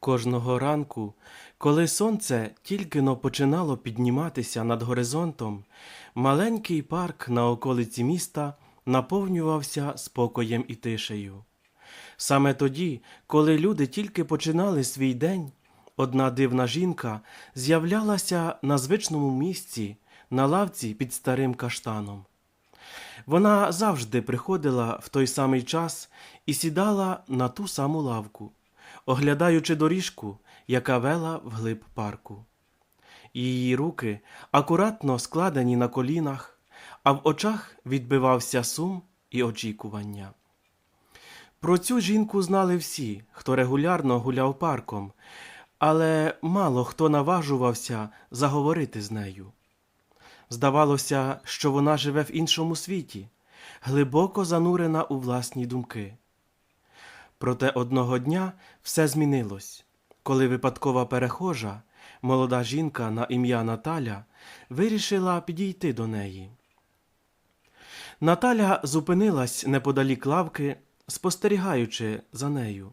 Кожного ранку, коли сонце тільки но починало підніматися над горизонтом, маленький парк на околиці міста наповнювався спокоєм і тишею. Саме тоді, коли люди тільки починали свій день, одна дивна жінка з'являлася на звичному місці на лавці під старим каштаном. Вона завжди приходила в той самий час і сідала на ту саму лавку, оглядаючи доріжку, яка вела вглиб парку. Її руки акуратно складені на колінах, а в очах відбивався сум і очікування. Про цю жінку знали всі, хто регулярно гуляв парком, але мало хто наважувався заговорити з нею. Здавалося, що вона живе в іншому світі, глибоко занурена у власні думки. Проте одного дня все змінилось, коли випадкова перехожа, молода жінка на ім'я Наталя, вирішила підійти до неї. Наталя зупинилась неподалік лавки, спостерігаючи за нею.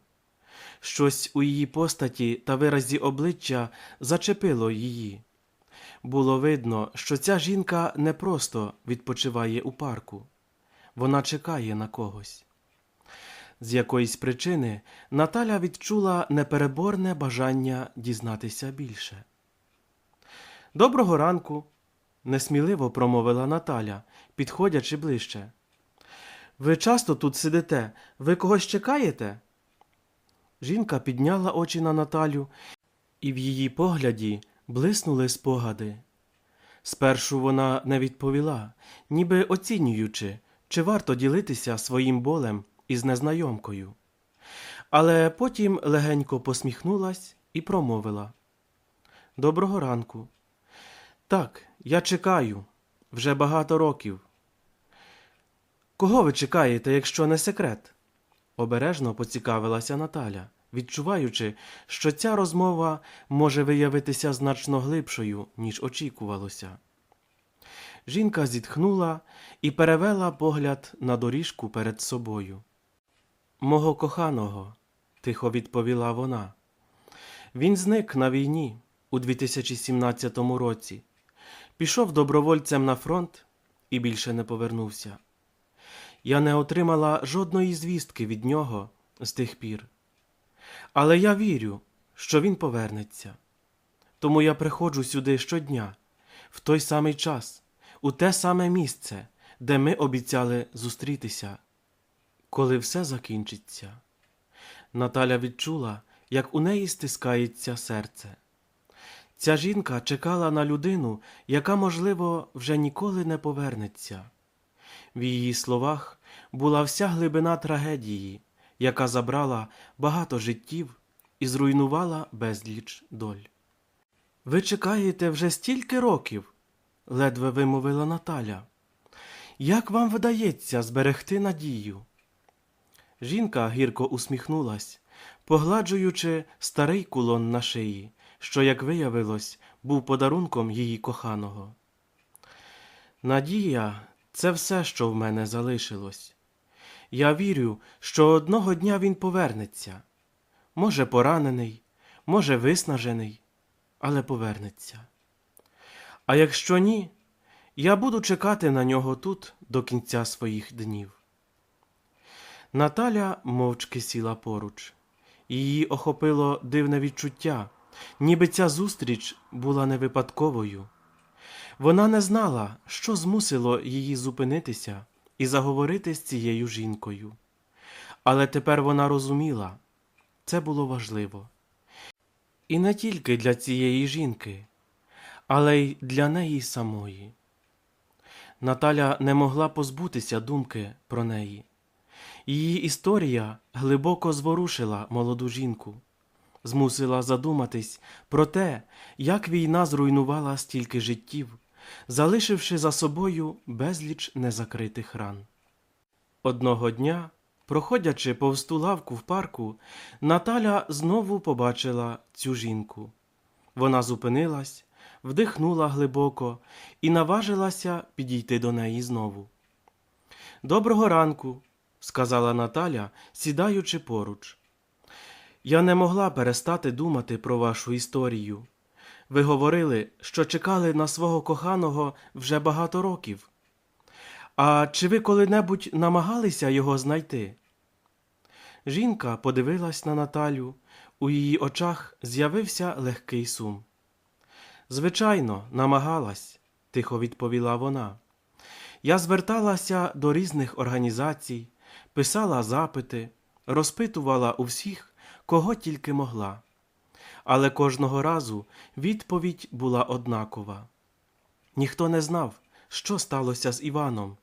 Щось у її постаті та виразі обличчя зачепило її. Було видно, що ця жінка не просто відпочиває у парку, вона чекає на когось. З якоїсь причини Наталя відчула непереборне бажання дізнатися більше. Доброго ранку, несміливо промовила Наталя, підходячи ближче. Ви часто тут сидите, ви когось чекаєте? Жінка підняла очі на Наталю, і в її погляді блиснули спогади. Спершу вона не відповіла, ніби оцінюючи, чи варто ділитися своїм болем із незнайомкою. Але потім легенько посміхнулась і промовила Доброго ранку. Так, я чекаю вже багато років. Кого ви чекаєте, якщо не секрет? обережно поцікавилася Наталя, відчуваючи, що ця розмова може виявитися значно глибшою, ніж очікувалося. Жінка зітхнула і перевела погляд на доріжку перед собою. Мого коханого, тихо відповіла вона. Він зник на війні у 2017 році, пішов добровольцем на фронт і більше не повернувся. Я не отримала жодної звістки від нього з тих пір. Але я вірю, що він повернеться. Тому я приходжу сюди щодня, в той самий час, у те саме місце, де ми обіцяли зустрітися, коли все закінчиться. Наталя відчула, як у неї стискається серце. Ця жінка чекала на людину, яка, можливо, вже ніколи не повернеться. В її словах була вся глибина трагедії, яка забрала багато життів і зруйнувала безліч доль. Ви чекаєте вже стільки років, ледве вимовила Наталя. Як вам вдається зберегти надію? Жінка гірко усміхнулась, погладжуючи старий кулон на шиї, що, як виявилось, був подарунком її коханого. Надія це все, що в мене залишилось. Я вірю, що одного дня він повернеться. Може, поранений, може, виснажений, але повернеться. А якщо ні, я буду чекати на нього тут до кінця своїх днів. Наталя мовчки сіла поруч. Її охопило дивне відчуття, ніби ця зустріч була не випадковою. Вона не знала, що змусило її зупинитися і заговорити з цією жінкою. Але тепер вона розуміла, це було важливо. І не тільки для цієї жінки, але й для неї самої. Наталя не могла позбутися думки про неї. Її історія глибоко зворушила молоду жінку, змусила задуматись про те, як війна зруйнувала стільки життів, залишивши за собою безліч незакритих ран. Одного дня, проходячи повз ту лавку в парку, Наталя знову побачила цю жінку. Вона зупинилась, вдихнула глибоко і наважилася підійти до неї знову. Доброго ранку, сказала Наталя, сідаючи поруч. Я не могла перестати думати про вашу історію. Ви говорили, що чекали на свого коханого вже багато років. А чи ви коли-небудь намагалися його знайти? Жінка подивилась на Наталю, у її очах з'явився легкий сум. Звичайно, намагалась, тихо відповіла вона. Я зверталася до різних організацій, писала запити, розпитувала у всіх, кого тільки могла. Але кожного разу відповідь була однакова. Ніхто не знав, що сталося з Іваном.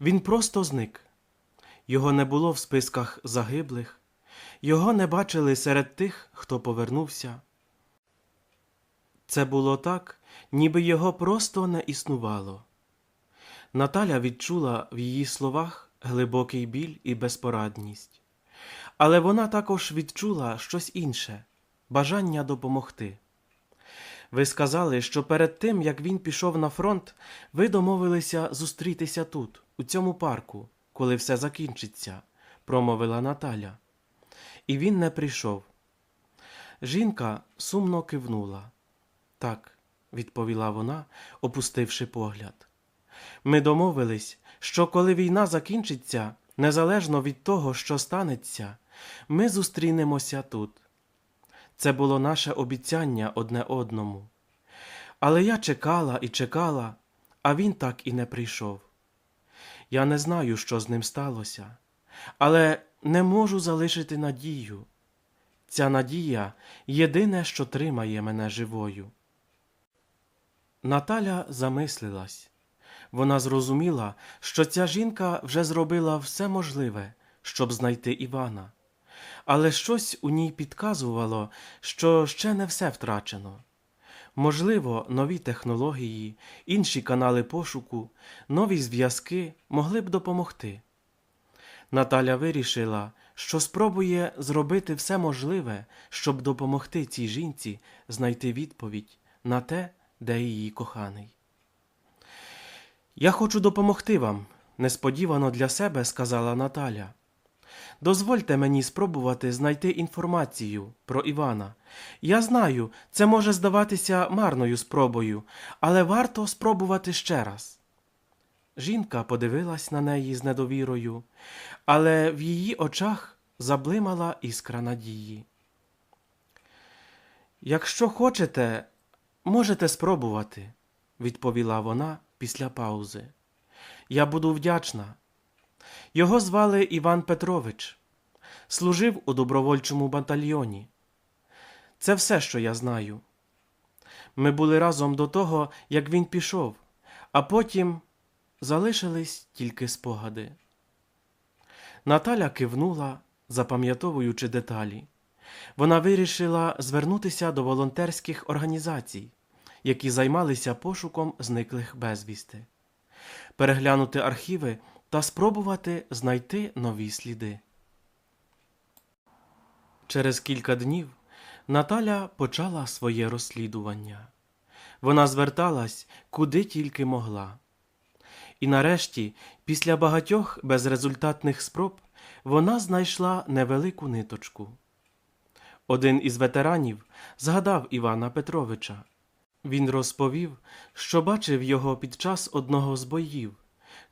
Він просто зник. Його не було в списках загиблих, його не бачили серед тих, хто повернувся. Це було так, ніби його просто не існувало. Наталя відчула в її словах глибокий біль і безпорадність, але вона також відчула щось інше бажання допомогти. Ви сказали, що перед тим, як він пішов на фронт, ви домовилися зустрітися тут, у цьому парку, коли все закінчиться, промовила Наталя. І він не прийшов. Жінка сумно кивнула. Так, відповіла вона, опустивши погляд. Ми домовились, що коли війна закінчиться, незалежно від того, що станеться, ми зустрінемося тут. Це було наше обіцяння одне одному. Але я чекала і чекала, а він так і не прийшов. Я не знаю, що з ним сталося, але не можу залишити надію. Ця надія єдине, що тримає мене живою. Наталя замислилась. Вона зрозуміла, що ця жінка вже зробила все можливе, щоб знайти Івана, але щось у ній підказувало, що ще не все втрачено. Можливо, нові технології, інші канали пошуку, нові зв'язки могли б допомогти. Наталя вирішила, що спробує зробити все можливе, щоб допомогти цій жінці знайти відповідь на те, де її коханий. Я хочу допомогти вам, несподівано для себе сказала Наталя. Дозвольте мені спробувати знайти інформацію про Івана. Я знаю, це може здаватися марною спробою, але варто спробувати ще раз. Жінка подивилась на неї з недовірою, але в її очах заблимала іскра надії. Якщо хочете, можете спробувати, відповіла вона після паузи. Я буду вдячна. Його звали Іван Петрович, служив у добровольчому батальйоні. Це все, що я знаю. Ми були разом до того, як він пішов, а потім залишились тільки спогади. Наталя кивнула, запам'ятовуючи деталі. Вона вирішила звернутися до волонтерських організацій, які займалися пошуком зниклих безвісти, переглянути архіви та спробувати знайти нові сліди. Через кілька днів Наталя почала своє розслідування. Вона зверталась куди тільки могла. І нарешті, після багатьох безрезультатних спроб, вона знайшла невелику ниточку. Один із ветеранів згадав Івана Петровича. Він розповів, що бачив його під час одного з боїв,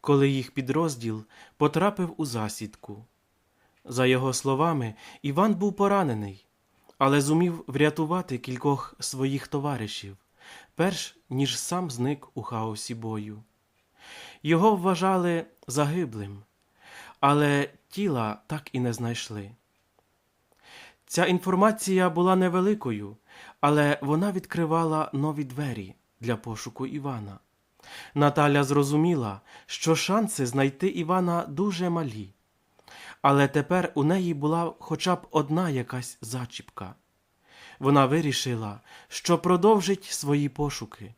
коли їх підрозділ потрапив у засідку. За його словами, Іван був поранений, але зумів врятувати кількох своїх товаришів, перш ніж сам зник у хаосі бою. Його вважали загиблим, але тіла так і не знайшли. Ця інформація була невеликою, але вона відкривала нові двері для пошуку Івана. Наталя зрозуміла, що шанси знайти Івана дуже малі, але тепер у неї була хоча б одна якась зачіпка. Вона вирішила, що продовжить свої пошуки,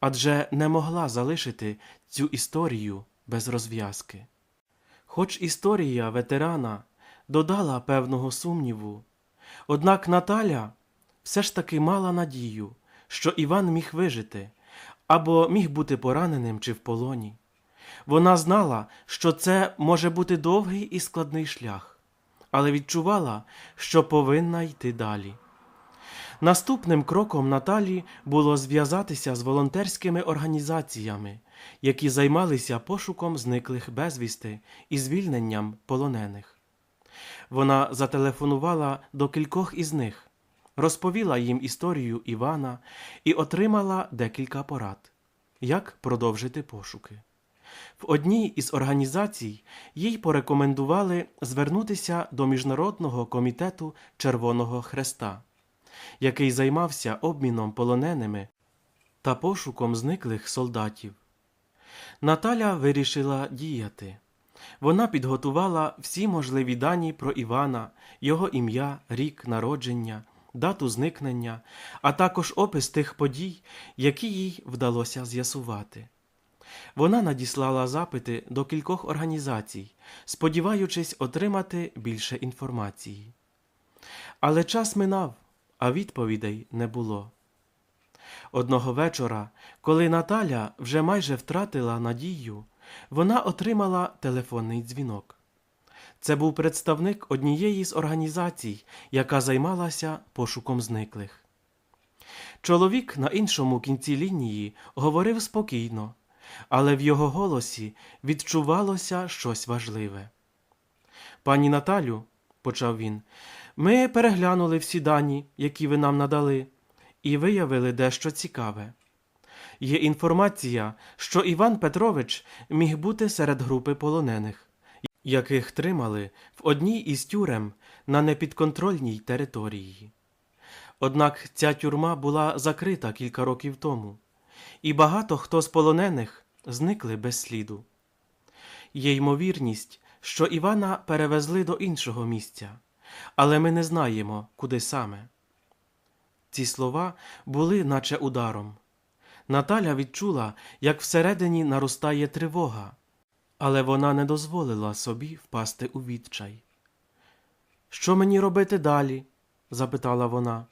адже не могла залишити цю історію без розв'язки. Хоч історія ветерана додала певного сумніву, однак Наталя все ж таки мала надію, що Іван міг вижити або міг бути пораненим чи в полоні. Вона знала, що це може бути довгий і складний шлях, але відчувала, що повинна йти далі. Наступним кроком Наталі було зв'язатися з волонтерськими організаціями, які займалися пошуком зниклих безвісти і звільненням полонених. Вона зателефонувала до кількох із них, розповіла їм історію Івана і отримала декілька порад, як продовжити пошуки. В одній із організацій їй порекомендували звернутися до Міжнародного комітету Червоного Хреста, який займався обміном полоненими та пошуком зниклих солдатів. Наталя вирішила діяти. Вона підготувала всі можливі дані про Івана, його ім'я, рік народження, дату зникнення, а також опис тих подій, які їй вдалося з'ясувати. Вона надіслала запити до кількох організацій, сподіваючись отримати більше інформації. Але час минав, а відповідей не було. Одного вечора, коли Наталя вже майже втратила надію, вона отримала телефонний дзвінок. Це був представник однієї з організацій, яка займалася пошуком зниклих. Чоловік на іншому кінці лінії говорив спокійно, але в його голосі відчувалося щось важливе. Пані Наталю, почав він, ми переглянули всі дані, які ви нам надали, і виявили дещо цікаве. Є інформація, що Іван Петрович міг бути серед групи полонених, яких тримали в одній із тюрем на непідконтрольній території. Однак ця тюрма була закрита кілька років тому, і багато хто з полонених зникли без сліду. Є ймовірність, що Івана перевезли до іншого місця, але ми не знаємо, куди саме. Ці слова були наче ударом. Наталя відчула, як всередині наростає тривога, але вона не дозволила собі впасти у відчай. Що мені робити далі? запитала вона.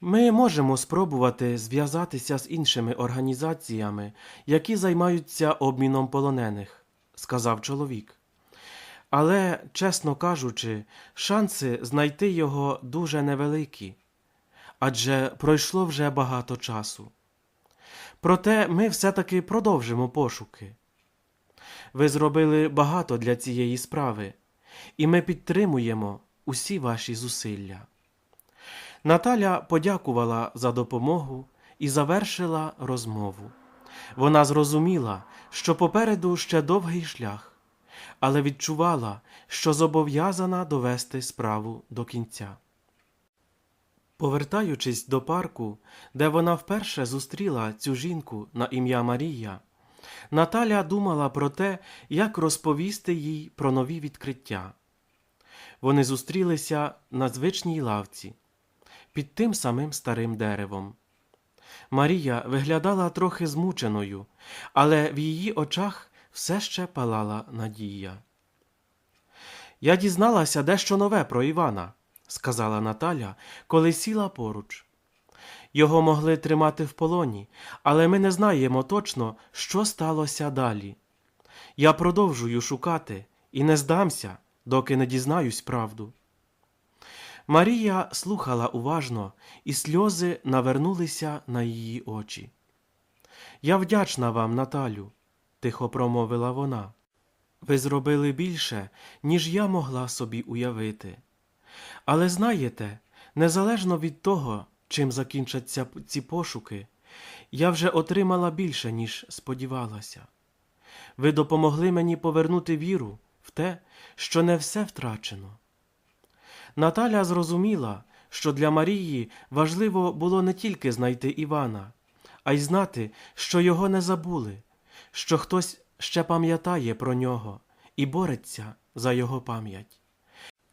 Ми можемо спробувати зв'язатися з іншими організаціями, які займаються обміном полонених, сказав чоловік. Але, чесно кажучи, шанси знайти його дуже невеликі, адже пройшло вже багато часу. Проте ми все-таки продовжимо пошуки. Ви зробили багато для цієї справи, і ми підтримуємо усі ваші зусилля. Наталя подякувала за допомогу і завершила розмову. Вона зрозуміла, що попереду ще довгий шлях, але відчувала, що зобов'язана довести справу до кінця. Повертаючись до парку, де вона вперше зустріла цю жінку на ім'я Марія, Наталя думала про те, як розповісти їй про нові відкриття. Вони зустрілися на звичній лавці під тим самим старим деревом. Марія виглядала трохи змученою, але в її очах все ще палала надія. Я дізналася дещо нове про Івана, сказала Наталя, коли сіла поруч. Його могли тримати в полоні, але ми не знаємо точно, що сталося далі. Я продовжую шукати і не здамся, доки не дізнаюсь правду. Марія слухала уважно, і сльози навернулися на її очі. Я вдячна вам, Наталю, тихо промовила вона. Ви зробили більше, ніж я могла собі уявити. Але знаєте, незалежно від того, чим закінчаться ці пошуки, я вже отримала більше, ніж сподівалася. Ви допомогли мені повернути віру в те, що не все втрачено. Наталя зрозуміла, що для Марії важливо було не тільки знайти Івана, а й знати, що його не забули, що хтось ще пам'ятає про нього і бореться за його пам'ять.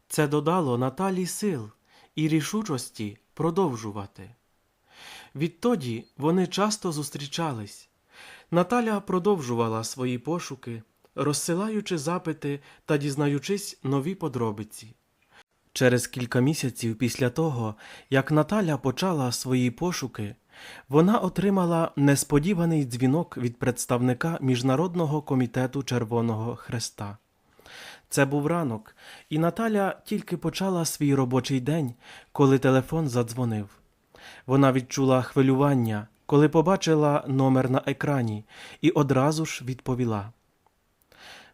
Це додало Наталі сил і рішучості продовжувати. Відтоді вони часто зустрічались. Наталя продовжувала свої пошуки, розсилаючи запити та дізнаючись нові подробиці. Через кілька місяців після того, як Наталя почала свої пошуки, вона отримала несподіваний дзвінок від представника Міжнародного комітету Червоного Хреста. Це був ранок, і Наталя тільки почала свій робочий день, коли телефон задзвонив. Вона відчула хвилювання, коли побачила номер на екрані, і одразу ж відповіла.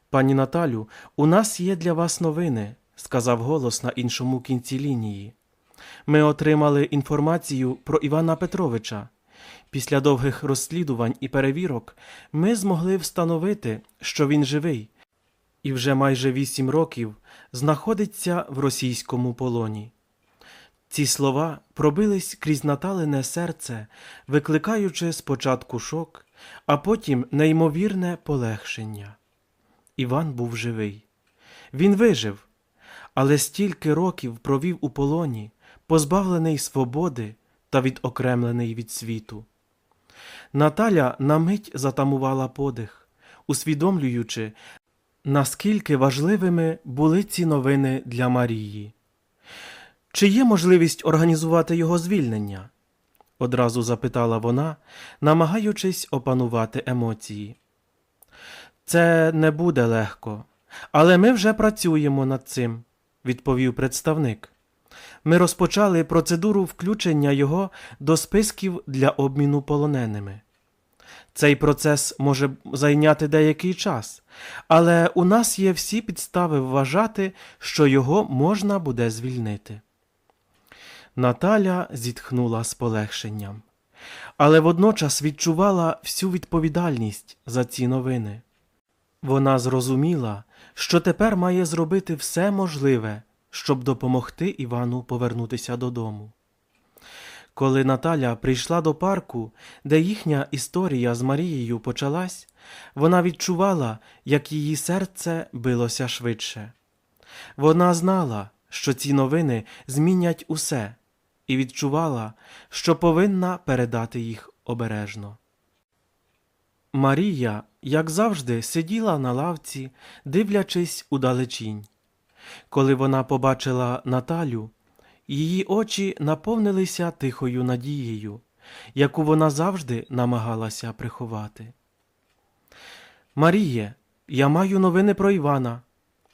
Пані Наталю, у нас є для вас новини, сказав голос на іншому кінці лінії. Ми отримали інформацію про Івана Петровича. Після довгих розслідувань і перевірок ми змогли встановити, що він живий, і вже майже вісім років знаходиться в російському полоні. Ці слова пробились крізь Наталине серце, викликаючи спочатку шок, а потім неймовірне полегшення. Іван був живий. Він вижив, але стільки років провів у полоні, позбавлений свободи та відокремлений від світу. Наталя на мить затамувала подих, усвідомлюючи, наскільки важливими були ці новини для Марії. Чи є можливість організувати його звільнення? одразу запитала вона, намагаючись опанувати емоції. Це не буде легко, але ми вже працюємо над цим, відповів представник. Ми розпочали процедуру включення його до списків для обміну полоненими. Цей процес може зайняти деякий час, але у нас є всі підстави вважати, що його можна буде звільнити. Наталя зітхнула з полегшенням, але водночас відчувала всю відповідальність за ці новини. Вона зрозуміла, що тепер має зробити все можливе, щоб допомогти Івану повернутися додому. Коли Наталя прийшла до парку, де їхня історія з Марією почалась, вона відчувала, як її серце билося швидше. Вона знала, що ці новини змінять усе, і відчувала, що повинна передати їх обережно. Марія, як завжди, сиділа на лавці, дивлячись удалечінь. Коли вона побачила Наталю, її очі наповнилися тихою надією, яку вона завжди намагалася приховати. Маріє, я маю новини про Івана,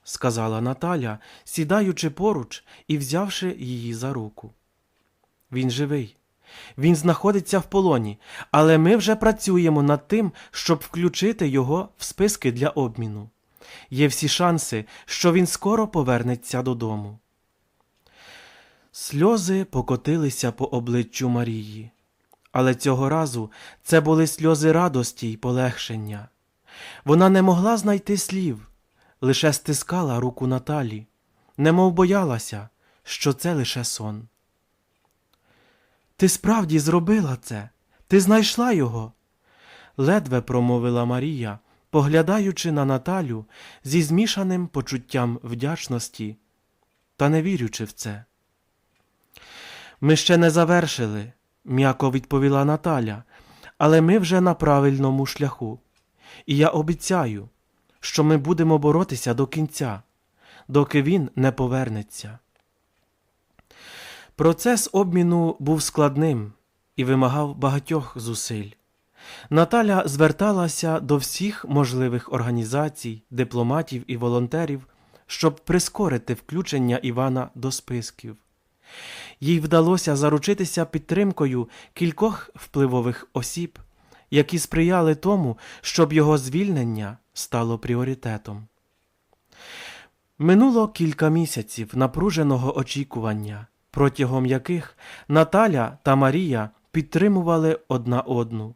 сказала Наталя, сідаючи поруч і взявши її за руку. Він живий. Він знаходиться в полоні, але ми вже працюємо над тим, щоб включити його в списки для обміну. Є всі шанси, що він скоро повернеться додому. Сльози покотилися по обличчю Марії, але цього разу це були сльози радості й полегшення. Вона не могла знайти слів, лише стискала руку Наталі, немов боялася, що це лише сон. Ти справді зробила це, ти знайшла його. ледве промовила Марія, поглядаючи на Наталю зі змішаним почуттям вдячності та не вірючи в це. Ми ще не завершили, м'яко відповіла Наталя, але ми вже на правильному шляху. І я обіцяю, що ми будемо боротися до кінця, доки він не повернеться. Процес обміну був складним і вимагав багатьох зусиль. Наталя зверталася до всіх можливих організацій, дипломатів і волонтерів, щоб прискорити включення Івана до списків. Їй вдалося заручитися підтримкою кількох впливових осіб, які сприяли тому, щоб його звільнення стало пріоритетом. Минуло кілька місяців напруженого очікування, протягом яких Наталя та Марія підтримували одна одну,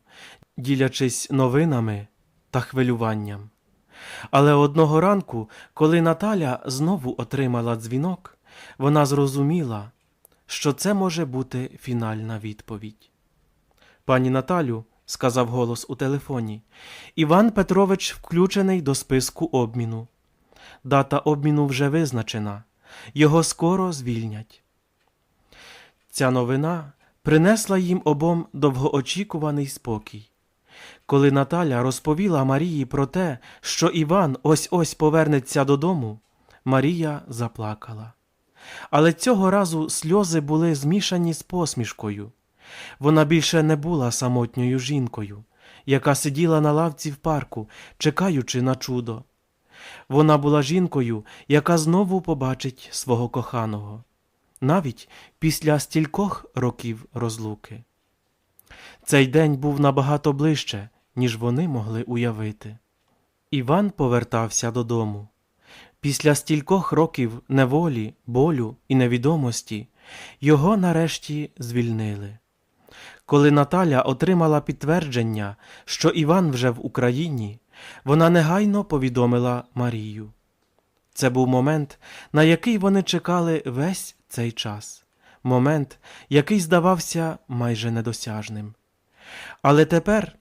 ділячись новинами та хвилюванням. Але одного ранку, коли Наталя знову отримала дзвінок, вона зрозуміла, що це може бути фінальна відповідь. Пані Наталю, сказав голос у телефоні, Іван Петрович включений до списку обміну. Дата обміну вже визначена, його скоро звільнять. Ця новина принесла їм обом довгоочікуваний спокій. Коли Наталя розповіла Марії про те, що Іван ось ось повернеться додому, Марія заплакала. Але цього разу сльози були змішані з посмішкою. Вона більше не була самотньою жінкою, яка сиділа на лавці в парку, чекаючи на чудо. Вона була жінкою, яка знову побачить свого коханого, навіть після стількох років розлуки. Цей день був набагато ближче, ніж вони могли уявити. Іван повертався додому. Після стількох років неволі, болю і невідомості його нарешті звільнили. Коли Наталя отримала підтвердження, що Іван вже в Україні, вона негайно повідомила Марію. Це був момент, на який вони чекали весь цей час, момент, який здавався майже недосяжним. Але тепер,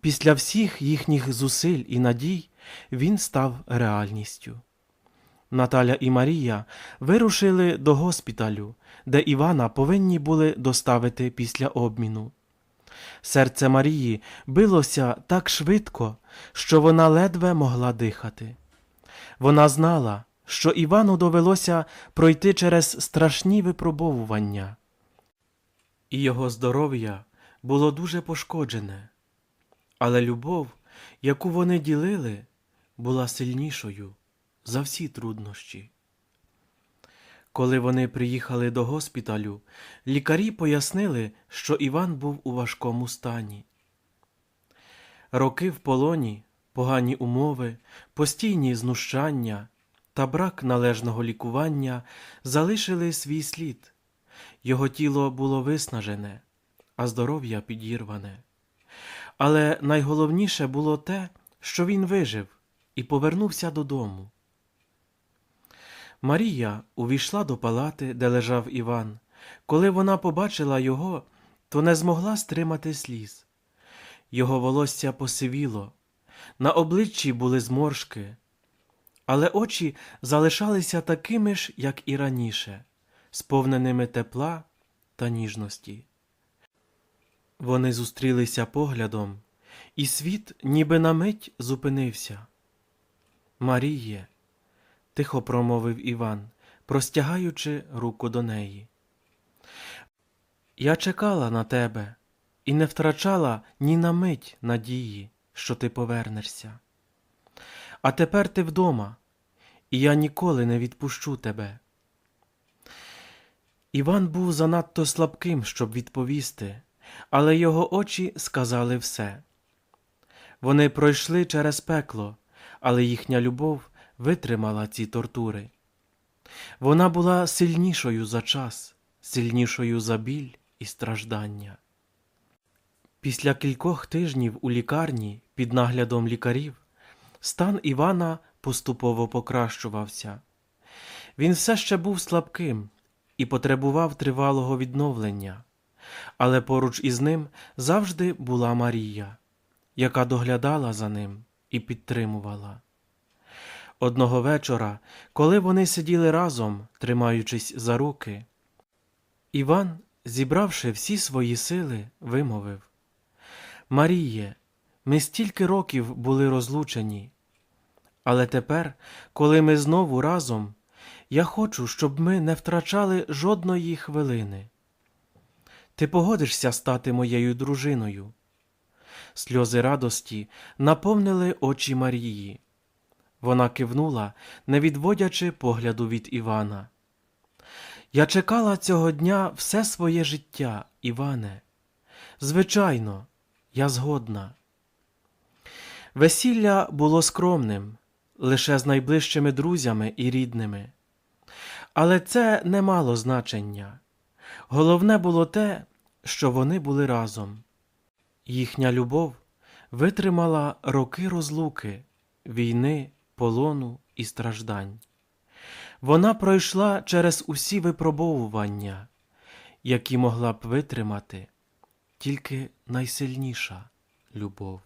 після всіх їхніх зусиль і надій, він став реальністю. Наталя і Марія вирушили до госпіталю, де Івана повинні були доставити після обміну. Серце Марії билося так швидко, що вона ледве могла дихати. Вона знала, що Івану довелося пройти через страшні випробовування, і його здоров'я було дуже пошкоджене, але любов, яку вони ділили, була сильнішою за всі труднощі. Коли вони приїхали до госпіталю, лікарі пояснили, що Іван був у важкому стані. Роки в полоні, погані умови, постійні знущання та брак належного лікування залишили свій слід. Його тіло було виснажене, а здоров'я підірване. Але найголовніше було те, що він вижив і повернувся додому. Марія увійшла до палати, де лежав Іван. Коли вона побачила його, то не змогла стримати сліз. Його волосся посивіло, на обличчі були зморшки, але очі залишалися такими ж, як і раніше, сповненими тепла та ніжності. Вони зустрілися поглядом, і світ ніби на мить зупинився. Маріє, тихо промовив Іван, простягаючи руку до неї. Я чекала на тебе і не втрачала ні на мить надії, що ти повернешся. А тепер ти вдома, і я ніколи не відпущу тебе. Іван був занадто слабким, щоб відповісти, але його очі сказали все. Вони пройшли через пекло, але їхня любов витримала ці тортури. Вона була сильнішою за час, сильнішою за біль і страждання. Після кількох тижнів у лікарні під наглядом лікарів стан Івана поступово покращувався. Він все ще був слабким і потребував тривалого відновлення, але поруч із ним завжди була Марія, яка доглядала за ним і підтримувала. Одного вечора, коли вони сиділи разом, тримаючись за руки, Іван, зібравши всі свої сили, вимовив Маріє, ми стільки років були розлучені, але тепер, коли ми знову разом, я хочу, щоб ми не втрачали жодної хвилини. Ти погодишся стати моєю дружиною. Сльози радості наповнили очі Марії. Вона кивнула, не відводячи погляду від Івана. Я чекала цього дня все своє життя, Іване. Звичайно, я згодна. Весілля було скромним, лише з найближчими друзями і рідними. Але це не мало значення. Головне було те, що вони були разом. Їхня любов витримала роки розлуки, війни, полону і страждань. Вона пройшла через усі випробовування, які могла б витримати тільки найсильніша любов.